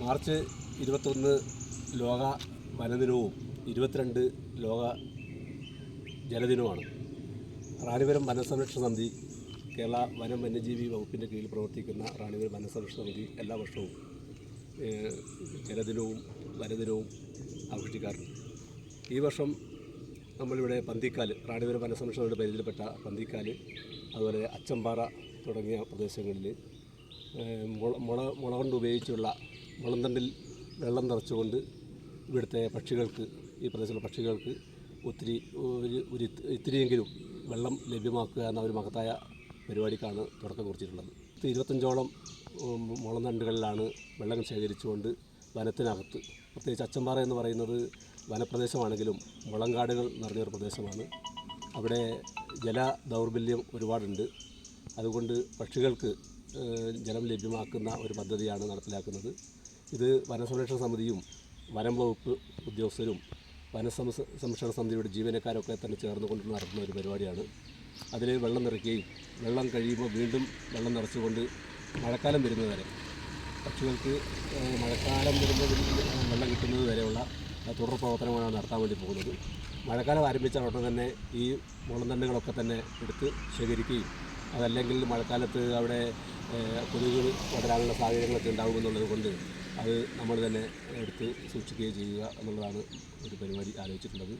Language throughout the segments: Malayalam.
മാർച്ച് ഇരുപത്തൊന്ന് ലോക വനദിനവും ഇരുപത്തിരണ്ട് ലോക ജലദിനവുമാണ്. റാണിപുരം വനസംരക്ഷണ സമിതി കേരള വനം വന്യജീവി വകുപ്പിന്റെ കീഴിൽ പ്രവർത്തിക്കുന്ന റാണിപുരം വനസംരക്ഷണ സമിതി എല്ലാ വർഷവും ജലദിനവും വനദിനവും ആഘോഷിക്കാറുണ്ട്. ഈ വർഷം നമ്മളിവിടെ പന്തിക്കാൽ റാണിപുരം വനസംരക്ഷണയുടെ പരിധിയിൽപ്പെട്ട പന്തിക്കാൽ അതുപോലെ അച്ചമ്പാറ തുടങ്ങിയ പ്രദേശങ്ങളിൽ മുള മുള മുള കൊണ്ട് ഉപയോഗിച്ചുള്ള മുളന്തണ്ടിൽ വെള്ളം നിറച്ചുകൊണ്ട് ഇവിടുത്തെ പക്ഷികൾക്ക് ഈ പ്രദേശത്തുള്ള പക്ഷികൾക്ക് ഒത്തിരി ഒരു ഒരു ഇത്തിരിയെങ്കിലും വെള്ളം ലഭ്യമാക്കുക എന്ന ഒരു മഹത്തായ പരിപാടിക്കാണ് തുടക്കം കുറിച്ചിട്ടുള്ളത്. ഇരുപത്തഞ്ചോളം മുളന്തണ്ടുകളിലാണ് വെള്ളം ശേഖരിച്ചുകൊണ്ട് വനത്തിനകത്ത് പ്രത്യേകിച്ച് അച്ചമ്പാറ എന്ന് പറയുന്നത് വനപ്രദേശമാണെങ്കിലും മുളങ്കാടുകൾ നിറഞ്ഞൊരു പ്രദേശമാണ്. അവിടെ ജല ദൗർബല്യം ഒരുപാടുണ്ട്. അതുകൊണ്ട് പക്ഷികൾക്ക് ജലം ലഭ്യമാക്കുന്ന ഒരു പദ്ധതിയാണ് നടപ്പിലാക്കുന്നത്. ഇത് വനസംരക്ഷണ സമിതിയും വനം വകുപ്പ് ഉദ്യോഗസ്ഥരും വനസംസ സംരക്ഷണ സമിതിയുടെ ജീവനക്കാരൊക്കെ തന്നെ ചേർന്നുകൊണ്ട് നടത്തുന്ന ഒരു പരിപാടിയാണ്. അതിൽ വെള്ളം നിറയ്ക്കുകയും വെള്ളം കഴിയുമ്പോൾ വീണ്ടും വെള്ളം നിറച്ചുകൊണ്ട് മഴക്കാലം വരുന്നതുവരെ പക്ഷികൾക്ക് മഴക്കാലം വരുന്നതിൽ വെള്ളം കിട്ടുന്നത് വരെയുള്ള തുടർ പ്രവർത്തനമാണ് നടത്താൻ വേണ്ടി പോകുന്നത്. മഴക്കാലം ആരംഭിച്ച ഉടനെ തന്നെ ഈ മുളന്തണ്ടുകളൊക്കെ തന്നെ എടുത്ത് ശേഖരിക്കുകയും അതല്ലെങ്കിൽ മഴക്കാലത്ത് അവിടെ കൊതുകുകൾ വളരാനുള്ള സാഹചര്യങ്ങളൊക്കെ ഉണ്ടാകുമെന്നുള്ളത് കൊണ്ട് അത് നമ്മൾ തന്നെ എടുത്ത് സൂക്ഷിക്കുകയും ചെയ്യുക എന്നുള്ളതാണ് ഒരു പരിപാടി ആലോചിച്ചിട്ടുള്ളത്.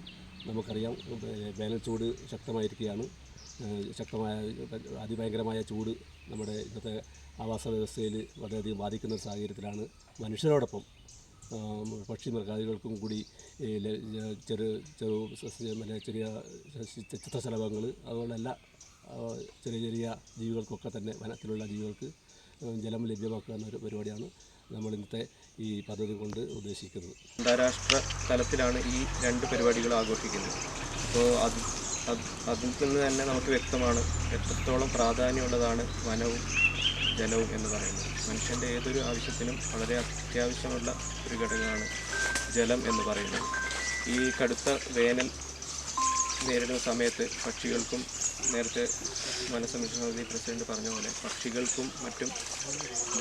നമുക്കറിയാം വേനൽ ചൂട് ശക്തമായിരിക്കുകയാണ്. ശക്തമായ അതിഭയങ്കരമായ ചൂട് നമ്മുടെ ഇന്നത്തെ ആവാസ വ്യവസ്ഥയിൽ വളരെയധികം ബാധിക്കുന്ന സാഹചര്യത്തിലാണ് മനുഷ്യരോടൊപ്പം. പക്ഷി മൃഗാദികൾക്കും കൂടി ചെറു ചെറു ചെറിയ ചിത്രശലഭങ്ങൾ അതുപോലെ എല്ലാ ചെറിയ ചെറിയ ജീവികൾക്കൊക്കെ തന്നെ വനത്തിലുള്ള ജീവികൾക്ക് ജലം ലഭ്യമാക്കുക എന്നൊരു പരിപാടിയാണ് നമ്മൾ ഇന്നത്തെ ഈ പദ്ധതി കൊണ്ട് ഉദ്ദേശിക്കുന്നത്. അന്താരാഷ്ട്ര തലത്തിലാണ് ഈ രണ്ട് പരിപാടികൾ ആഘോഷിക്കുന്നത്. അപ്പോൾ അത് അത് അതിൽ നിന്ന് തന്നെ നമുക്ക് വ്യക്തമാണ് എത്രത്തോളം പ്രാധാന്യമുള്ളതാണ് വനവും ജലവും എന്ന് പറയുന്നത്. മനുഷ്യന്റെ ഏതൊരു ആവശ്യത്തിനും വളരെ അത്യാവശ്യമുള്ള ഒരു ഘടകമാണ് ജലം എന്ന് പറയുന്നത്. ഈ കടുത്ത വേനൽ നേരിടുന്ന സമയത്ത് പക്ഷികൾക്കും നേരത്തെ വനസംരക്ഷണ പ്രസിഡന്റ് പറഞ്ഞ പോലെ പക്ഷികൾക്കും മറ്റും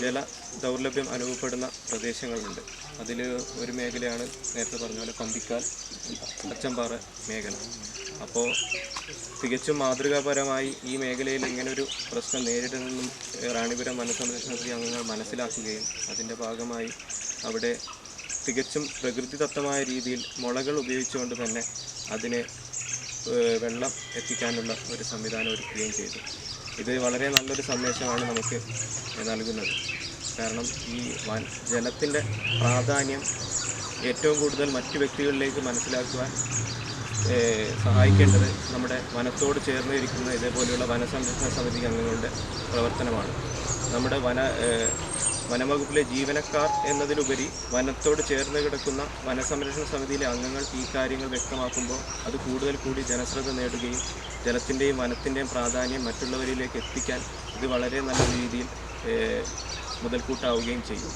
ജല ദൗർലഭ്യം അനുഭവപ്പെടുന്ന പ്രദേശങ്ങളുണ്ട്. അതിൽ ഒരു മേഖലയാണ് നേരത്തെ പറഞ്ഞ പോലെ പമ്പിക്കാൽ അച്ചമ്പാറ മേഖല. അപ്പോൾ തികച്ചും മാതൃകാപരമായി ഈ മേഖലയിൽ ഇങ്ങനൊരു പ്രശ്നം നേരിടുന്നതും റാണിപുരം വനസംരക്ഷണ അംഗങ്ങൾ മനസ്സിലാക്കുകയും അതിന്റെ ഭാഗമായി അവിടെ തികച്ചും പ്രകൃതിദത്തമായ രീതിയിൽ മുളകൾ ഉപയോഗിച്ചുകൊണ്ട് തന്നെ അതിനെ വെള്ളം എത്തിക്കാനുള്ള ഒരു സംവിധാനം ഒരുക്കുകയും ചെയ്തു. ഇത് വളരെ നല്ലൊരു സന്ദേശമാണ് നമുക്ക് നൽകുന്നത്. കാരണം ഈ വൻ ജലത്തിന്റെ പ്രാധാന്യം ഏറ്റവും കൂടുതൽ മറ്റു വ്യക്തികളിലേക്ക് മനസ്സിലാക്കുവാൻ സഹായിക്കേണ്ടത് നമ്മുടെ വനത്തോട് ചേർന്ന് ഇരിക്കുന്ന ഇതേപോലെയുള്ള വനസംരക്ഷണ സമിതി അംഗങ്ങളുടെ പ്രവർത്തനമാണ്. നമ്മുടെ വന വനംവകുപ്പിലെ ജീവനക്കാർ എന്നതിലുപരി വനത്തോട് ചേർന്ന് കിടക്കുന്ന വനസംരക്ഷണ സമിതിയിലെ അംഗങ്ങൾ ഈ കാര്യങ്ങൾ വ്യക്തമാക്കുമ്പോൾ അത് കൂടുതൽ കൂടി ജനശ്രദ്ധ നേടുകയും ജലത്തിന്റെയും വനത്തിന്റെയും പ്രാധാന്യം മറ്റുള്ളവരിലേക്ക് എത്തിക്കാൻ ഇത് വളരെ നല്ല രീതിയിൽ മുതൽക്കൂട്ടാവുകയും ചെയ്യും.